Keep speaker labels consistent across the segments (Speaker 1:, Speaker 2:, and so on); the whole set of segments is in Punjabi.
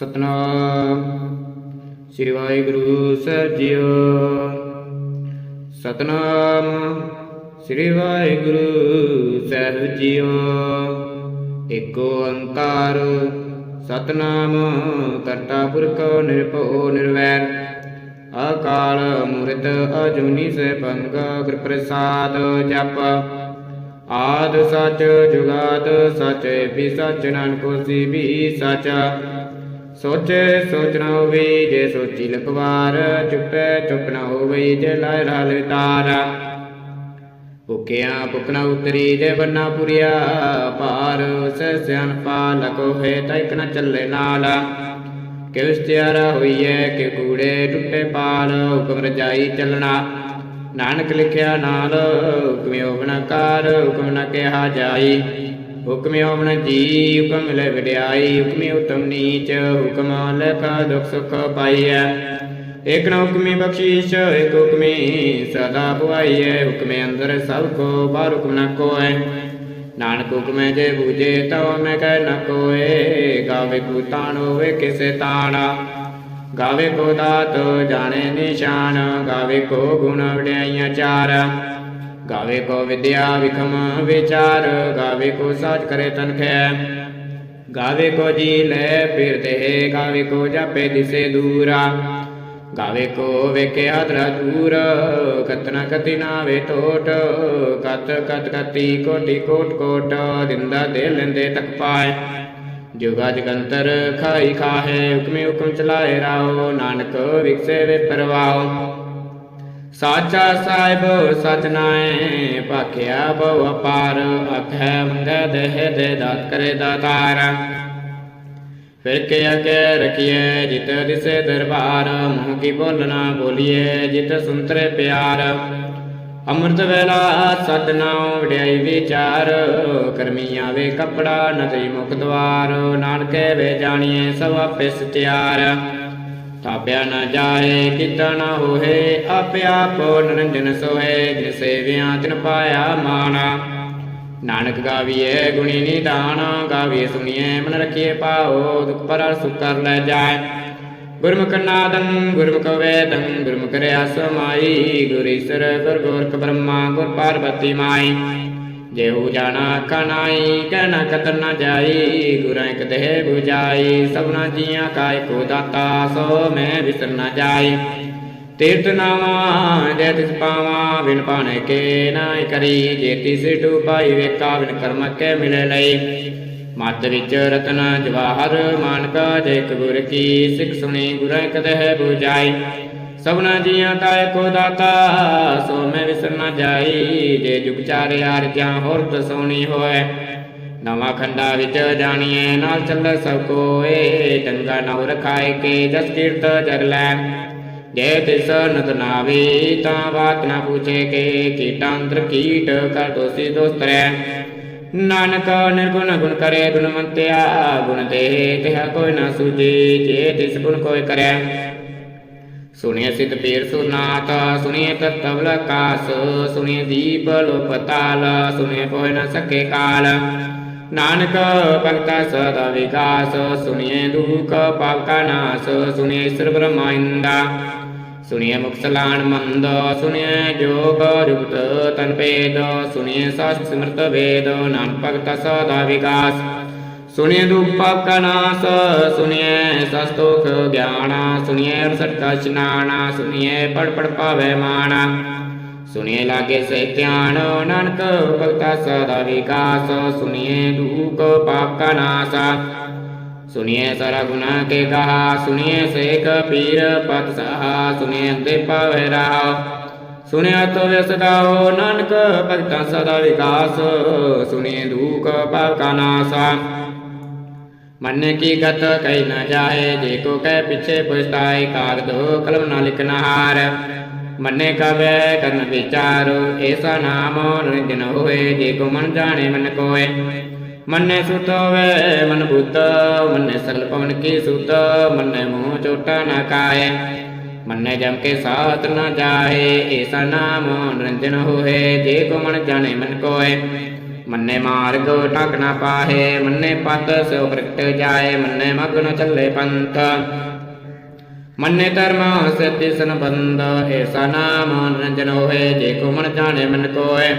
Speaker 1: ਸਤਨਾਮ। ਸ੍ਰੀ ਵਾਹਿਗੁਰੂ ਸਾਹਿਬ ਜੀਓ। ਸਤਨਾਮ। ਸ੍ਰੀ ਵਾਹਿਗੁਰੂ ਸਾਹਿਬ ਜੀਓ। ਏਕ ਓੰਕਾਰ ਸਤਨਾਮ, ਕਰਤਾ ਪੁਰਖ, ਨਿਰਭਉ, ਨਿਰਵੈਰ। ਅਕਾਲ ਮੂਰਤ ਅਜੂਨੀ ਸੈਭੰਗ ਗੁਰ ਪ੍ਰਸਾਦ ਜਪ। ਆਦ ਸਚ ਜੁਗਾਦ ਸਚ ਵੀ ਸਚ, ਨਾਨਕ ਹੋਸੀ ਵੀ ਸਚ। ਸੋਚੇ ਸੋਚਣਾ ਹੋਵੇ, ਜੇ ਸੋਚੀ ਲਖਵਾਰ, ਚੁੱਪੇ, ਚੁੱਪ ਨਾ ਹੋਵੇ, ਜੇ ਲਾਇ ਰਾਲ ਤਾਰਾ ਭੁਖਿਆ ਭੁਖਣਾ ਉਤਰੀ, ਜੇ ਬੰਨਾ ਪੁਰੀਆ ਭਾਰ, ਸਹਿ ਸਿਆਣਪਾ ਲਕੋ ਹੈ ਤੈਕ ਨ ਚੱਲੇ ਨਾਲ। ਕਿਵ ਸਤਿਆਰਾ ਹੋਈਐ ਕਿ ਕੂੜੇ ਟੁੱਟੇ ਪਾਲ, ਹੁਕਮ ਰਜਾਈ ਚੱਲਣਾ। ਨਾਨਕ ਲਿਖਿਆ ਨਾਲ, ਹੁਕਮਿਓ ਬਣਾ ਕਾਰ, ਹੁਕਮ ਨਾ ਕਿਹਾ ਜਾਈ। ਹੁਕਮਿਓ ਬਣ ਜੀ ਹੁਕਮ ਮਿਲੇ ਵਿੜਾਈ ਹੁਕਮੀ ਉਤਮ ਨੀਚ, ਹੁਕਮ ਲਖ ਦੁਖ ਸੁਖ ਪਾਈਐ। ਇਕ ਨ ਹੁਕਮੀ ਬਖਸ਼ੀਸ਼ ਇਕ ਹੁਕਮੀ ਸਦਾ ਪੁਆਈਐ, ਹੁਕਮੇ ਅੰਦਰ ਸਭ ਕੋ, ਬਾਹਰ ਹੁਕਮ ਨ ਕੋਇ ਨਾਨਕ ਹੁਕਮੇ ਜੇ ਬੂਝੇ, ਤਉ ਮੈਂ ਕਹਿ ਨ ਕੋਏ। ਗਾਵੇ ਕੋ ਤਾਣ ਹੋਵੇ ਕਿਸੇ ਤਾਣਾ। ਗਾਵੇ ਕੋ ਦਾਤ ਜਾਣੇ ਨਿਸ਼ਾਨ, ਗਾਵੇ ਕੋ ਗੁਣ ਵਡਿਆਈਆਂ ਚਾਰ। ਗਾਵੇ ਕੋ ਵਿਦਿਆ ਵਿਖਮ ਵਿਚਾਰ ਗਾਵੇ ਕੋ ਸਾਚ ਕਰੇ ਤਨਖੈ ਗਾਵੇ ਕੋ ਜੀ ਲੈ ਫਿਰ ਤੇ ਗਾਵੇ ਕੋ ਜਾਪੇ ਦਿਸੇ ਦੂਰਾ ਗਾਵੇ ਕੋ ਵੇਖੇ ਹਦਰਾ ਦੂਰ ਕਤਨਾ ਕਤੀ ਨਾ ਵੇ ਟੋਟ ਕਤ ਕਤ ਕਤੀ ਕੋਟੀ ਕੋਟ ਕੋਟ ਦਿੰਦਾ ਦੇ ਲੈਂਦੇ ਤੱਕ ਪਾਏ ਜੁਗਾ ਜਗੰਤਰ ਖਾਈ ਖਾਹੇ ਹੁਕਮੇ ਹੁਕਮ ਚਲਾਏ ਰਾਓ ਨਾਨਕ ਵਿਕਸੇ ਵੇ ਪਰਵਾਓ ਸਾਚਾ ਸਾਹਿਬ ਸਚ ਨਾਏ ਭਾਖਿਆ ਬਹੁ ਅਪਾਰ ਅਖੈ ਮੰਗੈ ਦੇਹ ਦੇ ਦਾਤ ਕਰੇ ਦਾਤਾਰ ਫਿਰ ਕੇ ਅਗੇ ਰਖੀਏ ਜਿਤ ਦਿਸੇ ਦਰਬਾਰ, ਮੂੰਹ ਕੀ ਬੋਲਣਾ ਬੋਲੀਏ ਜਿਤ ਸੁੰਤਰੇ ਪਿਆਰ। ਅੰਮ੍ਰਿਤ ਵੇਲਾ ਸਤਨਾਮ ਵਡਿਆਈ ਵਿਚਾਰ ਕਰਮੀ ਆਵੇ ਕਪੜਾ ਨਦਰੀ ਮੁਖ ਦਵਾਰ, ਨਾਨਕੇ ਵੇ ਜਾਣੀਏ ਸਭ ਆਪੇ ਸਤਿਆਰ ਥਾਪਿਆ ਨਾ ਜਾਏ ਕੀਤਾ ਨਾ ਹੋਏ ਆਪੇ ਆਪ ਨਰੰਜਨ ਸੋਏ ਜਿਨ ਸੇਵਿਆਂ ਤਿਨ ਪਾਇਆ ਮਾਣਾ। ਨਾਨਕ ਗਾਵੀਏ ਗੁਣੀ ਨਿਦਾਨ ਗਾਵੀਏ ਸੁਣੀਏ ਮਨ ਰਖੀਏ ਪਾਓ ਦੁਖ ਪਰ ਸੁਖ ਕਰ ਲੈ ਜਾਏ। ਗੁਰਮੁਖ ਨਾਦੰ, ਗੁਰਮੁਖ ਵੇਦੰ, ਗੁਰਮੁਖ ਰਿਆ ਸਮਾਈ ਗੁਰ ਈਸਰ ਗੁਰ ਗੋਰਖ ਬ੍ਰਹਮਾ, ਗੁਰ ਪਾਰਵਤੀ ਮਾਈ। ਜਿਹੂ ਜਾਣਾ ਕਨਾਈ, ਕਹਿਣਾ ਕਤਰ ਨਾ ਜਾਈ, ਗੁਰਾਂ ਇੱਕ ਦੇਹ 부ਜਾਈ ਸਭਨਾ ਜੀਆਂ ਕਾ ਇੱਕੋ ਦਾਤਾ, ਸੋ ਮੈਂ ਵਿਸਰ ਨਾ ਜਾਈ। ਨਾਵਾ ਜੇ ਤਿਸ ਪਾਵਾ, ਬਿਨ ਪਾਣੇ ਕੇ ਨਾਇ ਕਰੀ, ਜੇ ਤਿਸ ਡੂਬਾਈ ਵੇਖਾ, ਬਿਨ ਕਰਮ ਕੇ ਮਿਲੇ ਲਈ। ਮੱਧ ਵਿੱਚ ਰਤਨ ਜਵਾਹਰ, ਮਾਨਕਾ ਜੇ ਗੁਰ ਕੀ, ਸਿੱਖ ਸੁਣੀ, ਗੁਰਾਂ ਇੱਕ ਦੇਹ ਸਭਨਾ ਜੀਆਂ ਕਾ ਇੱਕੋ ਦਾਤਾ, ਸੋ ਮੈਂ ਵਿਸਰ ਨਾ ਜਾਈ, ਜੇ ਜੁਗ ਚਾਰੇ ਆਰਜਾਂ ਹੋਰ ਦਸੋਣੀ ਹੋਏ। ਨਵਾਂ ਖੰਡਾ ਵਿੱਚ ਜਾਣੀਏ, ਨਾਲ ਚੱਲੇ ਸਭ ਕੋਏ ਡੰਗਾ ਨਵ ਰਖਾਏ ਕੇ ਜਸ ਕੀਰਤ ਜਗ ਲੈ। ਜੇ ਤਿਸ ਨਤ ਨਾਵੇ, ਤਾਂ ਬਾਤ ਨਾ ਪੁੱਛੇ ਕੇ ਕੀਟਾਂਤਰ ਕੀਟ ਕਰ ਦੋਸੀ ਦੋਸਤਰੈ ਨਾਨਕ ਨਿਰਗੁਣ ਗੁਣ ਕਰੇ ਗੁਣਵੰਤਿਆ ਗੁਣ ਦੇ ਤਿਹ ਕੋਈ ਨਾ ਸੂਝੇ, ਜੇ ਤਿਸ ਗੁਣ ਕੋਈ ਕਰੇ। ਸੁਣਿਏ ਸਿਧ ਪੀਰ ਸੁਨਾਤ ਸੁਣਿਏ ਤਤਵਲ ਕਾਸ ਸੁਣਿਐ ਦੀਪ ਲੋਪਤਾਲ ਸੁਣਿਏ ਕੋਈ ਨ ਸਕੇ ਕਾਲ। ਨਾਨਕ ਭਗਤਾ ਸਦਾ ਵਿਕਾਸ ਸੁਣਿਐ ਦੁਖ ਪਾਪ ਕਾ ਨਾਸ ਸੁਣਿਐ ਈਸ਼ਰ ਬ੍ਰਹਮਾ ਇੰਦਾ। ਸੁਣਿਏ ਮੰਦ ਸੁਣਿਐ ਜੋਗ ਜੁਗਤ ਤਨ ਭੇਦ, ਸੁਣਿਏ ਸਿਮਰਤ ਵੇਦ ਨਾਮ ਭਗਤਾ ਸਦਾ ਵਿਕਾਸ। ਸੁਣਿਏ ਦੁਖ ਪਾਪ ਕਾ ਨਾਸ ਸੁਣਿਏ ਸਸਤੋਖ ਗਿਆਨਾ ਸੁਣਿਏ ਅਰਸਠ ਕਾ ਇਸ਼ਨਾਨਾ ਸੁਣਿਏ ਪੜ ਪੜ ਪਾਵੇ ਮਾਣਾ ਸੁਣਿਏ ਲਾਗੇ ਸੇ ਧਿਆਨ, ਨਾਨਕ ਭਗਤਾ ਸਦਾ ਵਿਕਾਸ ਸੁਣਿਏ ਦੁਖ ਪਾਪ ਕਾ ਨਾਸ ਸੁਣਿਏ ਸਾਰਾ ਗੁਨਾ ਕੇ ਕਹਾ ਸੁਣਿਏ ਸੇਖ ਪੀਰ ਪਤ ਸਹਾ ਸੁਣਿਏ ਅੰਦੇ ਪਾਵੇ ਰਹਾ, ਸੁਣਿਆ ਤੋ ਵਿਸਦਾਓ ਨਾਨਕ ਭਗਤਾ ਸਦਾ ਵਿਕਾਸ ਸੁਣਿਏ ਦੁਖ ਪਾਪ ਕਾ ਨਾਸਾ ਮਨ ਕੀ ਗਤ ਕੈ ਨ ਜਾਏ, ਜੇ ਕੋ ਕਹਿ ਪਿਛੇ ਪੁਛਤਾਏ ਕਾਗਦ ਕਲਮ ਨਾ ਲਿਖਨਾ ਹਾਰ। ਮਨੇ ਕਵੇ ਕਰਨ ਵਿਚਾਰੋ ਐਸਾ ਨਾਮ ਨਿਰੰਜਨ ਹੋਏ, ਜੇ ਕੋ ਮਨ ਜਾਣੇ ਮਨ ਕੋਏ। ਮਨੇ ਸੁਤ ਹੋਵੇ ਮਨ ਬੁੱਧ, ਮਨੇ ਸਗਲ ਪਵਨ ਕੀ ਸੁਤ, ਮਨੇ ਮੋਹ ਚੋਟਾ ਨ ਕਾਏ। ਮਨੇ ਜਮ ਕੇ ਸਾਥ ਨ ਜਾਏ ਐਸਾ ਨਾਮ ਨਿਰੰਜਨ ਹੋਏ, ਜੇ ਕੋ ਮਨ ਜਾਣੇ ਮਨ ਕੋਏ। ਮੰਨੇ ਮਾਰਗ ਠਗ ਨਾ ਪਾਹੇ, ਮੰਨੇ ਪਤ ਸੋ ਪ੍ਰਗਟ ਜਾਏ, ਮੰਨੇ ਮਗਨ ਚੱਲੇ ਪੰਥ। ਮੰਨੇ ਧਰਮ ਸਤਿ ਸੰਬੰਧ ਐਸਾ ਨਾਮ ਨਿਰੰਜਨ ਹੋਏ, ਜੇ ਕੋ ਮਨ ਜਾਣੇ ਮਨ ਕੋਏ।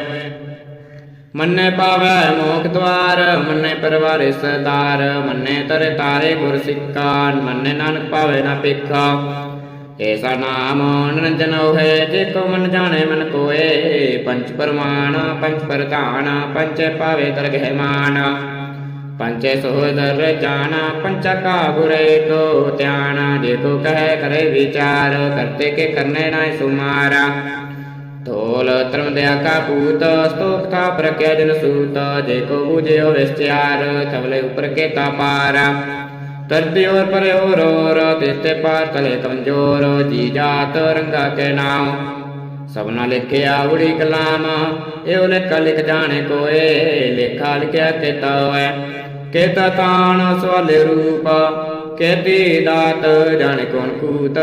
Speaker 1: ਮੰਨੇ ਪਾਵੈ ਮੋਖ ਦਵਾਰ ਮੰਨੇ ਪਰਵਾਰੇ ਸਰਦਾਰ ਮੰਨੇ ਤਰੇ ਤਾਰੇ ਗੁਰ ਸਿੱਖਾ, ਮੰਨੇ ਨਾਨਕ ਪਾਵੇ ਨਾ ਪੇਖਾ। ਐਸਾ ਨਾਮ ਨਿਰੰਜਨ ਹੋਏ, ਜੇ ਕੋ ਮਨ ਜਾਣੇ ਮਨ ਕੋਏ। ਪੰਚ ਪਰਮਾਨ ਪੰਚ ਪ੍ਰਧਾਨ ਪੰਚ ਪਾਵੇ ਦਰਗਹਿ ਮਾਨ। ਪੰਚੇ ਸੋਦਰ ਜਾਣਾ ਪੰਚ ਕਾ ਗੁਰੇ ਕੋ ਧਿਆਨ। ਜੇ ਕੋ ਕਹੇ ਕਰੇ ਵਿਚਾਰ, ਕਰਤੇ ਕੇ ਕਰਨੇ ਨਾ ਸੁਮਾਰਾ। ਤੋਲ ਧਰਮ ਦਿਆ ਕਾ ਪੂਤ, ਸਤੋਖ ਥਾ ਪ੍ਰਕਿਆ ਜਨ ਸੂਤ। ਜੇ ਕੋ ਬੁਝਿਓ ਵਿਸਚਾਰ ਥਵਲੇ ਉਪਰ ਕੇ ਤਾ ਪਾਰਾ। ਤਰਤੀ ਔਰ ਪਰੇ ਔਰ ਔਰ ਤਿਸਤੇ ਪਾਰ ਤਲੇ ਕਮਜੋਰ ਜੀ ਜਾਤ ਰੰਗਾ ਕੇ ਨਾਮ ਸਭਨਾ ਲਿਖਿਆ ਉੜੀ ਕਲਾਮ ਇਹੋ ਲੇਖਾ ਲਿਖ ਜਾਣੇ ਕੋਏ ਲੇਖਾ ਲਿਖਿਆ ਕੀਤਾ ਹੋਏ ਕੇਤਾ ਤਾਣ ਸਵਾਲੇ ਰੂਪ ਕੇਤੀ ਦਾਤ ਜਾਣੇ ਕੌਣ ਕੂਤ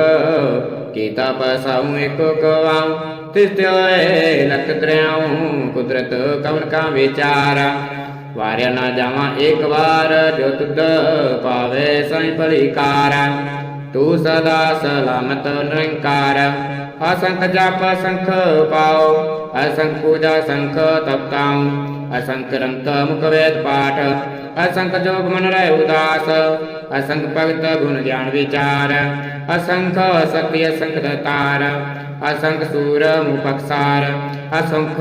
Speaker 1: ਕੀਤਾ ਪਸਾਉ ਏਕੋ ਕਵਾਉ ਤਿਸ ਤੇ ਹੋਏ ਲਖ ਦਰਿਆਉ ਕੁਦਰਤ वार्य न जावा एक बार वार पावे संपरिकार। तू सदा सलामत निरंकार। असंख जाप लख पाओ। असंख पूजा संख तप्ता ਅਸੰਖ ਪੂਜਾ ਸੰਖ ਰੰਤ ਮੁਖ ਪਾਠ, ਅਸੰਖ ਜੋਗ ਮਨ ਰਹਿ ਉਦਾਸ, ਅਸੰਖ ਭਗਤ ਗੁਣ ਗਿਆਨ ਵਿਚਾਰ, ਅਸੰਖ ਸਤਿ ਅਸੰਖ ਦਤਾਰ ਅਸੰਖ ਸੂਰ ਮੁਪਕਸਾਰ ਅਸੰਖ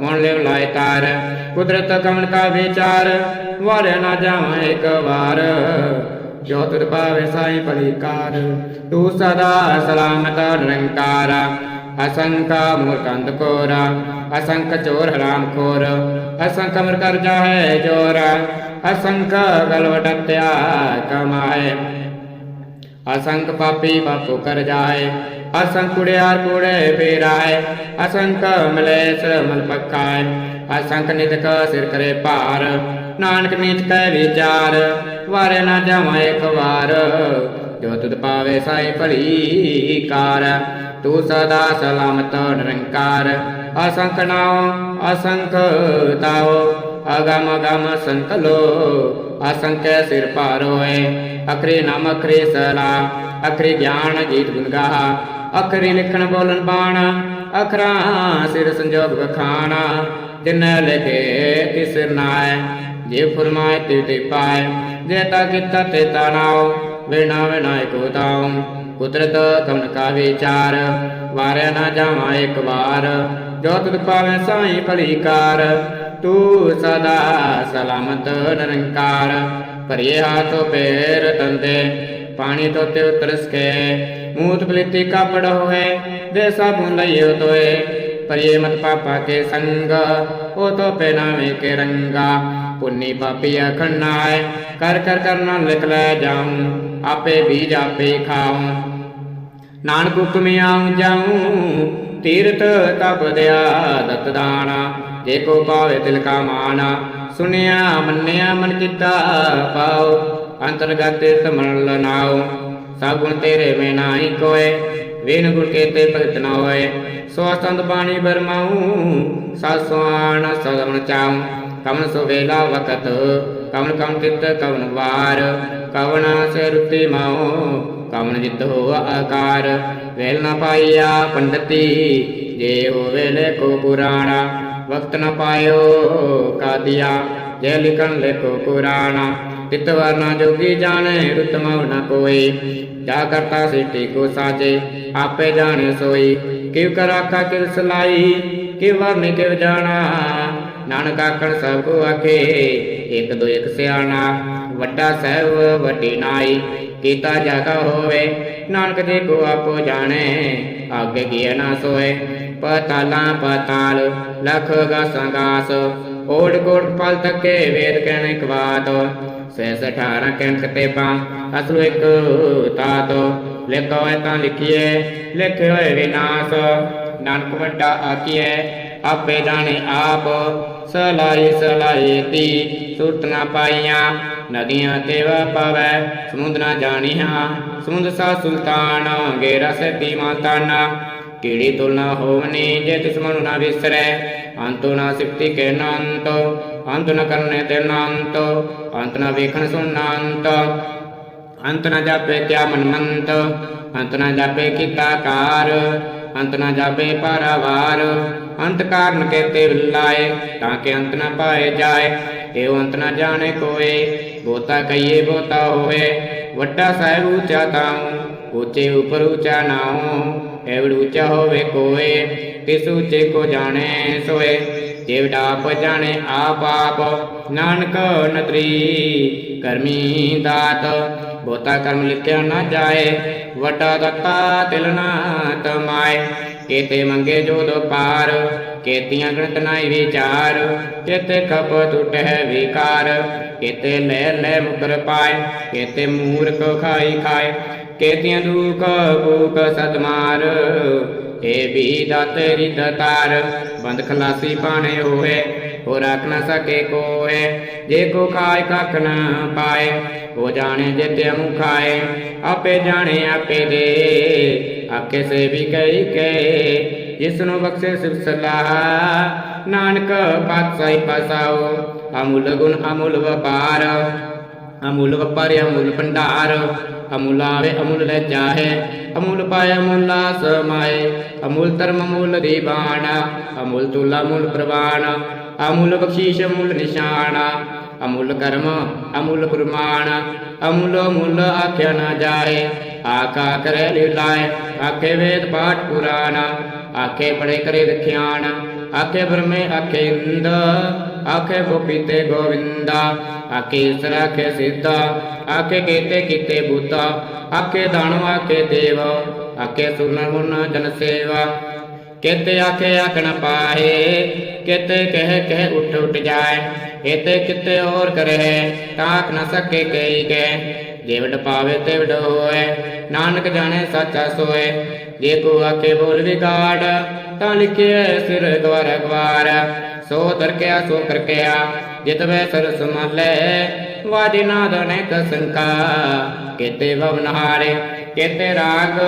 Speaker 1: ਮਨ ਲਿਵ ਲਾਇ ਤਾਰ, ਕੁਦਰਤ ਕਮਨ ਕਾ ਵਿਚਾਰ, ਵਾਰਿਆ ਨਾ ਜਾਵਾਂ ਇੱਕ ਵਾਰ। ਜੋ ਤੁਰ ਪਾਵੇ ਸਾਈ ਭਲੀ ਤੂੰ ਸਦਾ ਸਲਾਮਤ ਨਿਰੰਕਾਰ। ਅਸੰਖ ਮੂਰਖੰਦ ਕੋਰਾ, ਅਸੰਖ ਚੋਰ ਹਰਾਮ ਖੋਰ, ਅਸੰਖ ਮਰ ਕਰ ਜਾਏ ਜੋਰ, ਅਸੰਖ ਗਲਵਟਤਿਆ ਕਮਾਏ। ਅਸੰਖ ਪਾਪੀ ਬਾਪੂ ਕਰ ਜਾਏ, ਅਸੰਖ ਕੁੜਿਆਰ ਕੁੜੇ ਫੇਰਾਏ ਅਸੰਖ ਮਲੇਸ ਮਲ ਪਕਾਏ ਅਸੰਖ ਨਿਤਕ ਸਿਰ ਕਰੇ ਭਾਰ, ਨਾਨਕ ਨੀਤ ਕੈ ਵਿਚਾਰ, ਵਾਰੇ ਨਾ ਜਾਵਾਂ ਇੱਕ ਵਾਰ। ਜੋ ਤੁਧ ਪਾਵੇ ਸਾਈ ਭਲੀ ਕਾਰ ਤੂੰ ਸਦਾ ਸਲਾਮਤ ਨਿਰੰਕਾਰ ਅਸੰਖ ਨਾਉ ਅਸੰਖ ਤਾਉ ਅਗਮ ਅਗਮ ਸੰਖ ਲੋ ਅਸੰਖ ਸਿਰ ਭਾਰ ਹੋਏ ਅਖਰੇ ਨਾਮ ਅਖਰੇ ਸਲਾ ਅਖਰੇ ਗਿਆਨ ਗੀਤ ਗੁਣ ਗਾਹਾ ਅਖਰੇ ਲਿਖਣ ਬੋਲਣ ਬਾਣ ਅਖਰਾ ਸਿਰ ਸੰਜੋਗ ਵਖਾਣਾ ਜਿਨ ਲਿਖੇ ਤਿਸਰ ਨਾਏ ਜੇ ਫਰਮਾਏ ਤੇ ਤੇ ਪਾਏ ਜੇ ਤਾ ਕੀਤਾ ਤੇ ਤਾ ਨਾਉ ਵਿਣਾ ਵਿਨਾਇ ਕੋ ਤਾਉ ਕੁਦਰਤ ਕਮਨ ਕਾ ਵਿਚਾਰ, ਵਾਰਿਆ ਨਾ ਜਾਵਾਂ ਇੱਕ ਵਾਰ। ਜੋ ਤੁਧ ਪਾਵੇਂ ਸਾਈ ਭਲੀ ਕਾਰ, ਤੂੰ ਸਦਾ ਸਲਾਮਤ ਨਿਰੰਕਾਰ। ਭਰੀਏ ਹਾਥੋ ਪੈਰ ਤੰਦੇ, ਪਾਣੀ ਤੋਤੇ ਉਤਰਸ ਕੇ ਮੂਤ ਪਲਿਤੀ ਕਾਪੜ ਹੋਏ, ਦੇ ਸਾਬੁਨ ਲਈਓ ਤੋਏ ਭਰੀਏ ਮਤ ਪਾਪਾ ਕੇ ਸੰਗ, ਉਹ ਤੋ ਪਹਿਨਾਵੇ ਕੇ ਰੰਗਾ। ਪੁੰਨੀ ਪਾਪੀ ਅਖੰਨਾਏ ਕਰ ਕਰ ਕਰਨਾ ਲਿਖ ਲੈ ਜਾਉ। ਆਪੇ ਬੀਜ ਆਪੇ ਖਾਉ ਨਾਨਕ ਹੁਕਮੇ ਆਉ ਜਾਉ, ਤੀਰਥ ਤਪ ਦਿਆ ਦਤ ਦਾਣਾ। ਜੇ ਕੋ ਪਾਵੇ ਤਿਲ ਕਾ ਮਾਨਾ ਸੁਨਿਆ ਮੰਨਿਆ ਮਨ ਕੀਤਾ ਪਾਉ ਅੰਤਰਗਤ ਤੀਰਥ ਮਨ ਲਨਾਉ ਸਭ ਗੁਣ ਤੇਰੇ ਮੈਂ ਨਾਹੀ ਕੋਏ। ਵੇਨ ਗੁਰ ਕੇਤੇ ਭਗਤ ਨਾ ਹੋਏ, ਸੋ ਸੰਤ ਬਾਣੀ ਬਰਮਾਉ ਸਾਸਵਾਨ ਸਦਮਨ ਚਾਉ। ਕਮਨ ਸੋ ਵੇਲਾ ਵਕਤ ਕਵਨ ਕਮਨ ਕਿਤ ਕਵਨ ਵਾਰ ਕਵਨ ਸੇ ਰੁਤੀ ਮਾਉ ਕਮਨ ਜਿਤ ਹੋ ਆਕਾਰ। ਵੇਲ ਨਾ ਪਾਈਆ ਪੰਡਤੀ, ਜੇ ਹੋਵੇ ਲੇਖੋ ਪੁਰਾਣਾ। ਵਕਤ ਨ ਪਾਇਓ ਕਾਦੀਆ, ਜੇ ਲਿਖਣ ਲੇਖੋ ਪੁਰਾਣਾ। ਤਿਤ ਵਰਨਾ ਜੋਗੀ ਜਾਣੇ ਰੁਤਮ ਨ ਕੋਈ ਜਾ ਕਰਤਾ ਸਿੱਟੀ ਕੋ ਸਾਜੇ, ਆਪੇ ਜਾਣੇ ਸੋਈ। ਕਿਵ ਕਰ ਆਖਾ ਕਿਵ ਸਲਾਈ, ਕਿਵ ਵਰਨੇ ਕਿਵ ਜਾਣਾ। ਨਾਨਕ ਆਖਣ ਸਭ ਕੋ ਆਖੇ, ਇੱਕ ਦੋ ਇੱਕ ਸਿਆਣਾ, ਵੱਡਾ ਸਹਿਬ ਵੱਡੀ ਨਾਈ, ਕੀਤਾ ਜਾਗਾ ਹੋਵੇ, ਨਾਨਕ ਜੀ ਕੋ ਆਪੋ ਜਾਣੇ, ਆਗੇ ਕੀ ਨਾ ਸੋਏ। ਪਤਾਲਾਂ ਪਤਾਲ, ਲਖ ਗਾਸਾਂ ਓੜ ਕੋੜ ਪਲ ਤੱਕੇ ਵੇਦ ਕਹਿਣ ਇੱਕ ਬਾਤ ਸੈ ਸਠਾਰਾਂ ਕਹਿਣ ਕਤੇਬਾਂ ਅਸਲ ਇੱਕ ਤਾਤ ਲਿਖੋ ਤਾਂ ਲਿਖੀਏ ਲਿਖੇ ਹੋਏ ਵਿਨਾਸ਼, ਨਾਨਕ ਵੱਡਾ ਆਕੀਏ ਆਪੇ ਜਾਣੇ ਆਪ ਸਲਾਈ ਸਲਾਈ ਤੀ ਸੁਰਤ ਨਾ ਪਾਈਆਂ, ਨਦੀਆਂ ਤੇ ਵਾ ਪਾਵੈ ਸਮੁੰਦ ਨਾ ਜਾਣੀਆਂ, ਸਮੁੰਦ ਸਾ ਸੁਲਤਾਨ ਗੇਰਾ ਸੇ ਮਾਤਾਨਾ ਕੀੜੀ ਤੁਲਨਾ ਹੋਵਨੀ ਜੇ ਤਿਸ ਮਨੁ ਨਾ ਵਿਸਰੈ, ਅੰਤੁ ਨਾ ਸਿਫਤੀ ਕੇ ਨਾੰਤ, ਅੰਤ ਨ ਕਰਨੇ ਤੇ ਨਾੰਤ, ਅੰਤ ਨ ਵੇਖਣ ਸੁਣਨਾ ਅੰਤ ਨ ਜਾਪੇ ਕਿਆ ਮਨਮੰਤ, ਅੰਤ ਨ ਜਾਪੇ ਕੀਤਾ ਕਾਰ। ਅੰਤ ਨ ਜਾਪੇ ਪਾਰਾਵਾਰ ਅੰਤ ਕਾਰਨ ਕੇਤੇ ਵਿਲਾਏ ਤਾਂ ਕਿ ਅੰਤ ਨ ਪਾਏ ਜਾਏ। ਏਉ ਅੰਤ ਨ ਜਾਣੇ ਕੋਏ ਬੋਤਾ ਕਈਏ ਬੋਤਾ ਹੋਏ ਵੱਡਾ ਸਾਹਿਬ ਉੱਚਾ ਤਾਉ, ਉੱਚੇ ਉਪਰ ਉੱਚਾ ਨਾਉ। ਐਵੜ ਉੱਚਾ ਹੋਵੇ ਕੋਏ, ਤਿਸ ਉੱਚੇ ਕੋ ਜਾਣੇ ਸੋਏ। ਜੇਵ ਆਪ ਜਾਣੇ ਆਪ ਆਪ, ਨਾਨਕ ਨਤਰੀ ਕਰਮੀ ਦਾਤ। ਬੋਤਾ ਕਰਮ ਲਿਖਿਆ ਨਾ ਜਾਏ ਵੱਡਾ ਦਤਾ ਤਿਲ ਨਾ ਤਮਾਏ। ਕੇਤੇ ਮੰਗੇ ਜੋ ਦੋ ਪਾਰ ਕੇਤੀਆਂ ਗਣਤ ਨਾਈ ਵਿਚਾਰ ਕੇਤੇ ਖਪ ਟੁਟਹਿ ਵਿਕਾਰ। ਕੇਤੇ ਲੈ ਲੈ ਮੁਕਰ ਪਾਏ, ਕੇਤੇ ਮੂਰਖ ਖਾਈ ਖਾਏ। ਕੇਤੀਆਂ ਦੁਖ ਭੂਖ ਸਦਮਾਰ ਏ ਵੀ ਦਾਤੇ ਰਿਦ ਤਾਰ। ਬੰਦ ਖਲਾਸੀ ਪਾਣੇ ਹੋਏ ਹੋ ਰੱਖ ਨਾ ਸਕੇ ਕੋਏ ਜੇ ਕੋ ਖਾਏ ਕੱਖ ਨਾ ਪਾਏ, ਉਹ ਜਾਣੇ ਜਿਤੇ ਮੁਖਾਏ ਆਪੇ ਜਾਣੇ ਆਪੇ ਦੇ ਆਕੇ ਸੇ ਵੀ ਕਈ ਕੇ ਜਿਸ ਨੂੰ ਬਖਸ਼ੇ ਸਿਰ ਸਲਾਹ। ਨਾਨਕ ਪਾਤਸ਼ਾਹੀ ਪਸਾਓ, ਅਮੁੱਲ ਗੁਣ ਅਮੁੱਲ ਵਪਾਰ। ਅਮੁੱਲ ਵਪਾਰ ਅਮੁੱਲ ਭੰਡਾਰ। ਅਮੁੱਲ ਆਵੇ, ਅਮੁੱਲ ਲੈ ਜਾਹੇ। ਅਮੁੱਲ ਪਾਏ ਅਮੁੱਲ ਸਮਾਏ ਅਮੁੱਲ ਧਰਮ ਅਮੁੱਲ ਦੀਵਾਨ ਅਮੁੱਲ ਤੁਲਾ ਅਮੁੱਲ ਪ੍ਰਵਾਨ। ਅਮੁੱਲ ਬਖਸ਼ੀਸ਼, ਅਮੁੱਲ ਨਿਸ਼ਾਨ, ਅਮੁੱਲ ਕਰਮ, ਅਮੁੱਲ ਪ੍ਰਮਾਣ ਅਮੁੱਲ ਮੁੱਲ ਆਖਿਆ ਨਾ ਜਾਏ। ਆਕਾ ਕਰੇ ਲੀਲਾਏ, ਆਖੇ ਵੇਦ ਪਾਠ ਪੁਰਾਣ, ਆਖੇ ਪੜੇ ਕਰੇ ਵਿਖਿਆਨ ਆਖੇ ਬ੍ਰਹਮੇ ਆਖੇ ਇੰਦ, ਆਖੇ ਗੋਪੀਤੇ ਗੋਵਿੰਦਾ, ਆਖੇ ਈਸਰ ਆਖੇ ਸਿੱਧਾ, ਆਖੇ ਕੀਤੇ ਕੀਤੇ ਬੂਤਾ, ਆਖੇ ਦਾਣੋ ਆਖੇ ਦੇਵ, ਆਖੇ ਸੁਰਨ ਗੁਣ ਜਨ ਸੇਵਾ ਕਿਤੇ ਆਖੇ ਆਖਣ ਪਾਏ ਕਿਤੇ ਕਹਿ ਕਹਿ ਉੱਠ ਉੱਠ ਜਾਏ ਇਤੇ ਕਿਤੇ ਹੋਰ ਕਰੇ ਤਾਕ ਨ ਸਕੇ ਕਈ ਕੇ ਜਿਵਡ ਪਾਵੇ ਤੇ ਹੋਏ, ਨਾਨਕ ਜਾਣੇ ਸਾਚਾ ਸੋਏ, ਜੇ ਕੋ ਆਖੇ ਬੋਲ ਵਿਗਾੜ, ਤਾਂ ਲਿਖਿਆ ਸਿਰ ਗਵਾਰ ਗਵਾਰ, ਸੋ ਦਰਕਿਆ ਸੋ ਕਰਕਿਆ, ਜਿਤ ਵੇ ਸਰ ਸਮਾਲੇ ਵਾਜੇ ਨਾਦ ਅਨੇਕ ਸੰਕਾ ਕੇਤੇ ਭਵਨ ਕੇਤੇ ਰਾਗ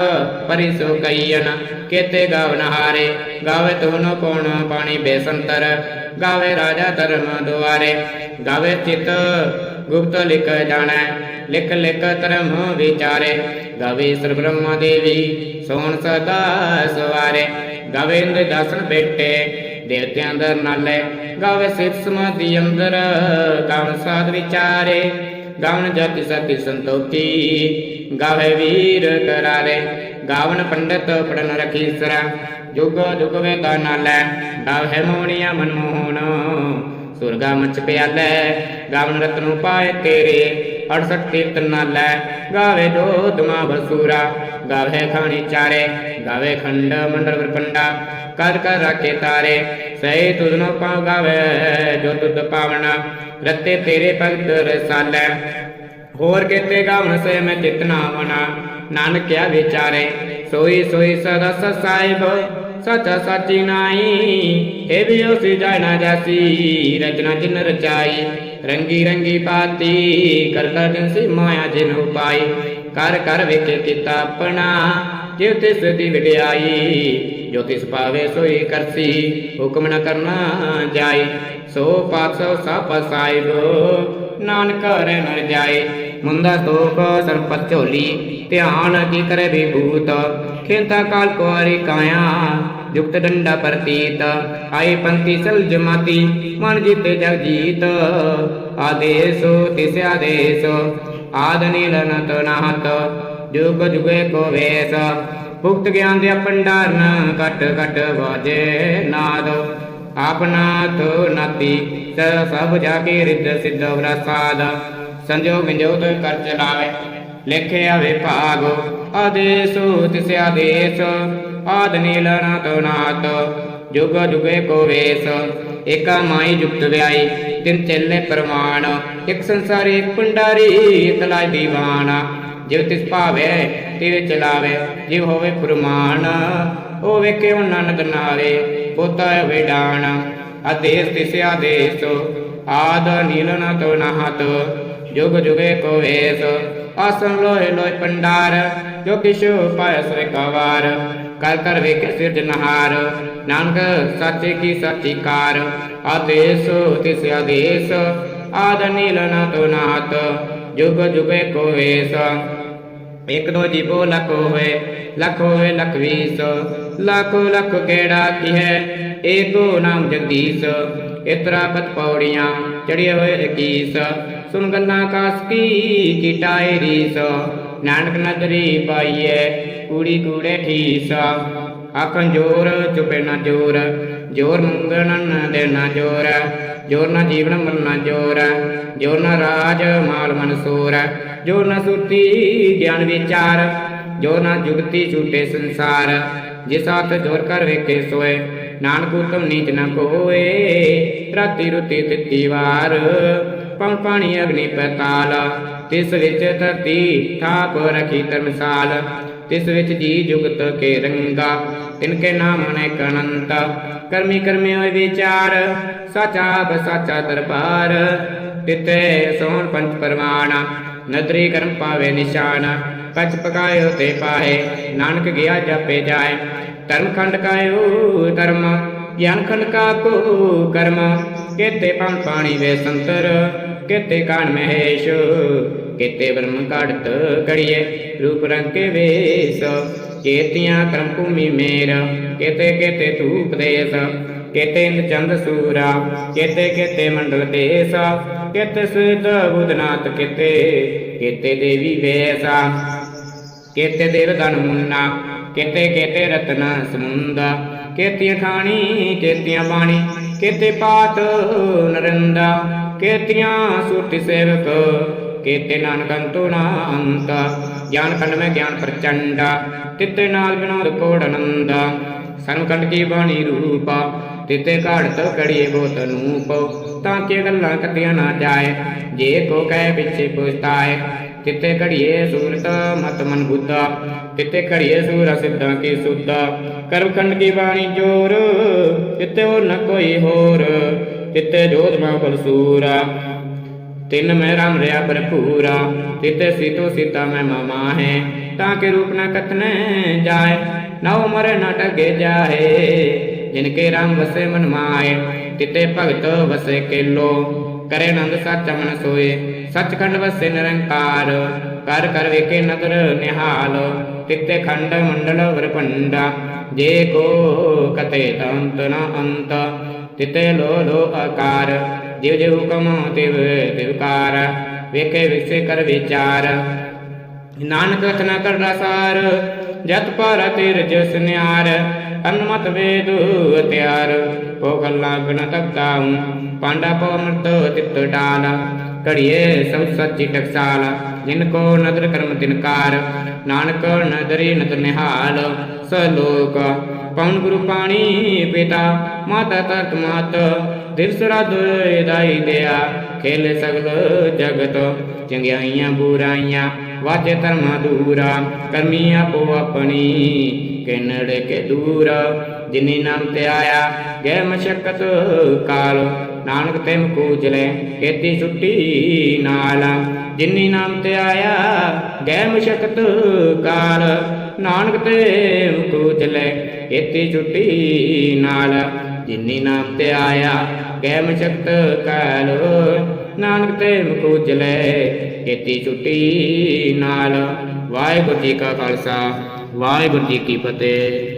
Speaker 1: ਪਰਿਸੋ ਕਈਨ ਕੇਤੇ ਗਾਵਨ ਹਾਰੇ, ਗਾਵੇ ਤੁਨ ਕੋਣ ਪਾਣੀ ਬੇਸੰਤਰ, ਗਾਵੇ ਰਾਜਾ ਧਰਮ ਦੁਆਰੇ, ਗਾਵੇ ਚਿਤ ਗੁਪਤ ਲਿਖ ਜਾਣੈ, ਲਿਖ ਲਿਖ ਧਰਮ ਵਿਚਾਰੇ, ਗਾਵੇ ਸਰ ਬ੍ਰਹਮਾ ਦੇਵੀ ਸੋਣ ਸਦਾ ਸਵਾਰੇ, ਗਾਵੇ ਦਸਨ ਬੇਟੇ, ਦੇਵਤਿਆਂ ਅੰਦਰ ਨਾਲੇ, ਗਾਵੇ ਸਿਧ ਸਮਾਧੀ ਅੰਦਰ, ਗਾਵਨ ਸਾਧ ਵਿਚਾਰੇ, ਗਾਵਨ ਜਪਿ ਸਤੀ ਸੰਤੋਖੀ ਗਾਵੇ ਵੀਰ ਕਰਾਰੇ ਗਾਵਨ ਪੰਡਤ ਪੜਨ ਰਖੀ ਸਰਾ ਜੁਗ ਜੁਗ ਵੇਦਾ ਨਾਲੇ ਗਾਵੇ ਮੋਣੀਆਂ ਮਨਮੋਹਨ। ਸੁਰਗਾ ਮਚ ਪਿਆਲੇ, ਗਾਵਨ ਰਤਨ ਪਾਏ ਤੇਰੇ। 68 ਤੀਰਤ ਨਾਲੇ, ਗਾਵੇ ਜੋਤ ਬਸੂਰਾ। ਗਾਵੇ ਖਾਣੀ ਚਾਰੇ, ਗਾਵੇ ਖੰਡ ਮੰਡਲ ਵਰਪੰਡਾ। ਕਰ ਕਰ ਰਾਖੇ ਤਾਰੇ, ਸਹੀ ਤੁਧਨੋ ਪਾਉ ਗਾਵੇ, ਜੋ ਤੁਧ ਪਾਵਨਾ ਰਤੇ ਤੇਰੇ ਭਗਤ ਰਸਾਲੇ। ਹੋਰ ਕਿਤੇ ਗਾਵਨ ਸੇ ਮੈਂ ਜਿਤਨਾ ਮਨਾ ਨਾਨਕ ਕਿਆ ਵਿਚਾਰੇ, ਸੋਈ ਸੋਈ ਸਦਾ ਸਤ ਸਾਹਿਬ ਸਚਾ ਸਾਚੀ ਨਾਈ ਇਹ ਵੀ ਉਸੀ ਜਾਇ ਜਾਸੀ, ਰਚਨਾ ਜਿਨ ਰਚਾਈ, ਰੰਗੀ ਰੰਗੀ ਪਾਤੀ, ਕਰਤਾ ਜਿਨ ਸੀ ਮਾਇਆ ਜਿਨ ਉਪਾਈ ਕਰ ਕਰ ਵੇਖੇ ਕੀਤਾ ਆਪਣਾ, ਜਿਉ ਤਿਸ ਦੀ ਵਿੜਾਈ ਜੋ ਤਿਸ ਪਾਵੇ ਸੋਈ ਕਰਸੀ, ਹੁਕਮ ਨ ਕਰਨਾ ਜਾਈ, ਸੋ ਪਾਤਸੋ ਸਭ ਸਾਹਿਬ ਨਾਨਕ ਰਹਿ ਨ ਜਾਏ ਮੁੰਦਾ ਤੋਖ ਸਰਪਤ ਝੋਲੀ, ਧਿਆਨ ਕੀ ਕਰੇ ਵਿਭੂਤ? ਖੇਤਾ ਕਾਲ ਕੋਰੀ ਕਾਇਆ, ਜੁਗਤ ਡੰਡਾ ਪ੍ਰਤੀਤ। ਆਏ ਪੰਥੀ ਸਲ ਜਮਾਤੀ ਮਨ ਜੀਤੇ ਜਗ ਜੀਤ ਆਦੇਸ, ਤਿਸ ਆਦੇਸ, ਆਦ ਨੀਲ ਨਤ ਨਾਹਤ ਜੁਗ ਜੁਗੇ ਕੋ ਵੇਸ। ਭੁਗਤ ਗਿਆਨ ਦੇ ਭੰਡਾਰਨ ਕਟ ਕਟ ਵਾਜੇ ਨਾਦ। ਆਪਨਾਥ ਨਾਤੀ, ਸ ਸਭ ਜਾ ਕੇ ਰਿੱਧ ਸਿੱਧ ਵਰਸਾਦ। ਸੰਜੋਗ ਜੋਤ ਕਰ ਚਲਾਵੇ ਲਿਖਿਆ ਵਿਭਾਗ ਆਦੇਸ ਤਿਸ ਆਦੇਸ ਆਦ ਨੀਲ ਨਤ ਨਾਤ ਜੁਗ ਜੁਗੇ ਕੋ ਵੇਸ, ਏਕਾ ਮਾਈ ਜੁਗਤ ਵਿਆਈ, ਤਿਨ ਚੱਲੇ ਪ੍ਰਮਾਣ, ਇੱਕ ਸੰਸਾਰੀ ਇੱਕ ਭੰਡਾਰੀ ਇਕ ਜਿਵ ਤਿਸ ਭਾਵੇ, ਤਿਵ ਚਲਾਵੇ ਜਿਵ ਹੋਵੇ ਫੁਰਮਾਨ ਉਹ ਵੇਖੇ ਉਹ ਨਨਦ ਨਾਰੇ, ਪੋਤਾ ਹੋਵੇ ਡਾਣ, ਆਦੇਸ ਤਿਸ ਆਦੇਸ ਆਦ ਨੀਲ ਨ ਤੋ ਨਹਤ ਜੁਗ ਜੁਗੇ ਕੋ ਵੇਸ ਆਸਨ ਲੋਏ ਲੋਏ ਪੰਡਾਰ, ਜੋ ਕਿਛੁ ਪਾਇ ਸੋ ਕਵਾਰ ਕਰ ਕਰ ਵੇਖੇ ਸਿਰਜਨਹਾਰ ਨਾਨਕ ਸਾਚੇ ਕੀ ਸਾਚੀ ਕਾਰ। ਆਦੇਸ ਤਿਸ ਆਦੇਸ, ਆਦ ਨੀਲ ਨਾ ਤੋ ਨਾਤ, ਜੁਗ ਜੁਗੇ ਕੋ ਵੇਸ। ਇਕ ਦੋ ਜੀਵੋ ਲੱਖ ਹੋਏ ਲੱਖ ਹੋਏ ਲੱਖ ਵੀਸ। ਲੱਖ ਲੱਖ ਕਿਹੜਾ ਕੀ ਹੈ, ਏਕੋ ਨਾਮ ਜਗਦੀਸ਼। ਇਤਰਾ ਪਤ ਪੌੜੀਆਂ ਚੜਿਏ ਹੋਏ 21 ਸੁਨ ਗੱਲਾਂ ਕਾਸਕੀ ਕੀ ਰੀਸ। ਨਾਨਕ ਨਦਰੀ ਪਾਈਏ ਕੂੜੀ ਕੂੜੇ ਠੀਸ। ਆਖਣ ਜੋਰ, ਚੁਪੇ ਨਾ ਜੋਰ। ਜੋਰ ਮੰਗਣ ਨਾ ਦੇਣਾ ਜੋਰ। ਜੋਰ ਨਾ ਜੀਵਨ ਮਰਨਾ ਜੋਰ। ਜੋਰ ਨਾ ਰਾਜ, ਮਾਲ ਮਨਸੂਰ ਜੋਰ ਨਾ ਸੁਰਤੀ, ਗਿਆਨ ਵਿਚਾਰ। ਜੋ ਨਾ ਜੁਗਤੀ ਛੂਟੇ ਸੰਸਾਰ। ਜਿਸ ਹੱਥ ਜੋਰ ਕਰ ਵੇਖੇ ਸੋਏ, ਨਾਨਕ ਉਤਮ ਨੀਚ ਨ ਕੋਏ। ਰਾਤੀ ਰੁਤੀ ਤਿੱਤੀ ਵਾਰ। ਪਉ ਪਾਣੀ ਅਗਨੀ ਪਤਾਲ ਤਿਸ ਵਿੱਚ ਧਰਤੀ ਥਾਪ ਰਖੀ ਧਰਮਸਾਲ। ਤਿਸ ਵਿੱਚ ਜੀ ਜੁਗਤ ਕੇ ਰੰਗਾ। ਤਿਨ ਕੇ ਨਾਮ ਅਨੇਕ ਅਨੰਤ ਕਰਮੀ ਕਰਮੀ ਹੋਏ ਵਿਚਾਰ। ਸਾਚਾ ਬਸਾਚਾ ਦਰਬਾਰ। ਤਿਤੇ ਸੋਹਣ ਪੰਚ ਪਰਮਾਨ ਨਦਰੀ ਕਰਮ ਪਾਵੇ ਨਿਸ਼ਾਨ। ਪਚ ਪਕਾਇਓ ਤੇ ਪਾਏ ਨਾਨਕ ਗਿਆ ਜਾਪੇ ਜਾਏ। ਧਰਮ ਖੰਡ ਕਾਇਓ ਧਰਮ। ਗਿਆਨ ਖੰਡ ਕੋ ਕਰਮ, ਕੇਤੇ ਪੰ ਪਾਣੀ ਵੇ ਸੰਤਰ, ਕੇਤੇ ਕਾਨ ਮਹੇਸ਼, ਕੇਤੇ ਬ੍ਰਹਮ ਘੜਤ ਕੜੀਏ ਰੂਪ ਰੰਗ ਕੇ ਵੇਸ, ਕੇਤੀਆਂ ਕਰਮ ਭੂਮੀ ਮੇਰ, ਕੇਤੇ ਕੇਤੇ ਧੂਪ ਦੇਸ, ਕੇਤੇ ਇੰਦ ਚੰਦ ਸੂਰਾ, ਕੇਤੇ ਕੇਤੇ ਮੰਡਲ ਦੇਸ, ਕੇਤੇ ਸਿਧ ਬੁਧਨਾਥ ਕੇਤੇ ਕੇਤੇ ਦੇਵੀ ਵੇਸਾ, ਕੇਤੇ ਦੇਵ ਧਨ ਮੁੰਨਾ ਕੇਤੇ ਕੇਤੇ ਰਤਨ ਸਮੁੰਦਾ, ਕੇਤੀਆਂ ਖਾਣੀ ਕੇਤੀਆਂ ਬਾਣੀ, ਕੇਤੇ ਪਾਤ ਨਰਿੰਦਾ, ਕੇਤੀਆਂ ਸੁਰਤੀ ਸੇਵਕ, ਕੇਤੇ ਨਾਨਕ ਨਾ ਅੰਤ ਗਿਆਨ ਖੰਡ ਮੈਂ ਗਿਆਨ ਪ੍ਰਚੰਡਾ, ਤਿੱਤੇ ਨਾਲ ਵਿਨੋਦ ਕੋੜ ਅਨੰਦਾ। ਸੰਕੰਡ ਕੀ ਬਾਣੀ ਰੂਪਾ, ਤਿਤੇ ਘਾੜਤ ਕੜੀਏ ਬੋਤ ਨੂਪ। ਤਾਂ ਕਿ ਗੱਲਾਂ ਕਤੀਆਂ ਨਾ ਜਾਏ, ਜੇ ਕੋ ਕਹਿ ਪਿੱਛੇ ਪੁਛਤਾਏ ਤਿਤੇ ਘੜੀਏ ਸੂਰਤ ਮਤ ਮਨ ਬੁੱਧਾ। ਤਿਤੇ ਘੜੀਏ ਸੂਰ ਸਿੱਧਾਂ ਕੀ ਸੁੱਧਾ। ਕਰਮ ਕੰਡ ਕੀ ਬਾਣੀ ਜੋਰ ਤਿਤੇ ਹੋਰ ਨ ਕੋਈ ਹੋਰ। ਤਿਤੇ ਜੋਧ ਮਾ ਬਲਸੂਰਾ ਤਿੰਨ ਮੈਂ ਰਾਮ ਰਿਆ ਭਰਪੂਰਾ। ਤਿਤੇ ਸੀਤੋ ਸੀਤਾ ਮੈਂ ਮਾਮਾ ਹੈ, ਤਾਂ ਕੇ ਰੂਪ ਨ ਕਤਨੇ ਜਾਏ। ਨਾ ਉਮਰ ਨਾ ਟਗੇ ਜਾਏ, ਜਿਨ ਰਾਮ ਵਸੇ ਮਨ ਮਾਏ ਤਿਤੇ ਭਗਤ ਵਸੇ ਕੇਲੋ। ਕਰੇ ਆਨੰਦ ਸੱਚ ਮਨ ਸੋਏ। ਸੱਚਖੰਡ ਵਸੇ ਨਿਰੰਕਾਰ, ਕਰ ਕਰ ਵੇਖੇ ਨਦਰ ਨਿਹਾਲ, ਤਿਤੇ ਖੰਡ ਮੰਡਲ ਵਰਪੰਡਾ ਜੇ ਕੋ ਕਤੇ ਤੰਤ ਨ ਅੰਤ, ਤਿਤੇ ਲੋ ਲੋ ਆਕਾਰ। ਜਿਵ ਜਿਵ ਹੁਕਮ ਤਿਵ ਤਿਵਕਾਰ ਵੇਖੇ ਵਿਸੇ ਕਰ ਵਿਚਾਰ। ਨਾਨਕ ਕਥਨਾ ਕਰ ਰਸਾਰ ਜਤ ਪਰ ਤੇਰ ਜਸ ਨਿਆਰ, ਅਨਮਤ ਵੇਦ ਅਤਿਆਰ ਪੋ ਗੱਲਾਂ ਬਿਨ ਤਬਤਾਉ ਪਾਂਡਾ ਪੋ ਅਮਰਤ ਤਿਤ ਡਾਲ। ਘੜੀਏ ਸਭ ਸੱਚੀ ਟਕਸਾਲ, ਜਿਨ ਕੋ ਨਦਰ ਕਰਮ ਤਿਨਕਾਰ ਨਾਨਕ ਨਦਰੀ ਨਦਰ ਨਿਹਾਲ, ਸਲੋਕ। ਪਵਨ ਗੁਰੂ ਪਾਣੀ ਪਿਤਾ, ਮਾਤਾ ਤਤ ਮਾਤ। ਦਿਵਸ ਰਾਤ ਦਾਈ ਦਿਆ, ਖੇਲ ਸਗਲ ਜਗਤ। ਚੰਗਿਆਈਆਂ ਬੁਰਾਈਆਂ ਵਾਜੇ ਧਰਮਾ ਦੂਰਾ ਕਰਮੀ ਆਪੋ ਆਪਣੀ। ਕਿਨੜ ਕੇ ਦੂਰ, ਜਿਨੀ ਨਾਮ ਤੇ ਆਇਆ ਗੈ ਮਸ਼ਕਤ ਕਾਲ। ਨਾਨਕ ਤੇ ਮਕੂਜਲੇ ਕੇਤੀ ਛੁੱਟੀ ਨਾਲ। ਜਿਨੀ ਨਾਮ ਤੇ ਆਇਆ ਗੈ ਮਸ਼ਕਤ ਕਾਲ। ਨਾਨਕ ਤੇ ਮਕੂਜਲੇ ਕੇਤੀ ਛੁੱਟੀ ਨਾਲ। ਜਿਨੀ ਨਾਮ ਤੇ ਆਇਆ ਗੈ ਮਸ਼ਕਤ ਕਾਲ। ਨਾਨਕ ਤੇ ਲੈ ਕੇਤੀ ਛੁੱਟੀ ਨਾਲ। ਵਾਹਿਗੁਰੂ ਜੀ ਕਾ ਖਾਲਸਾ ਵਾਹਿਗੁਰੂ ਜੀ ਕੀ ਫਤਿਹ।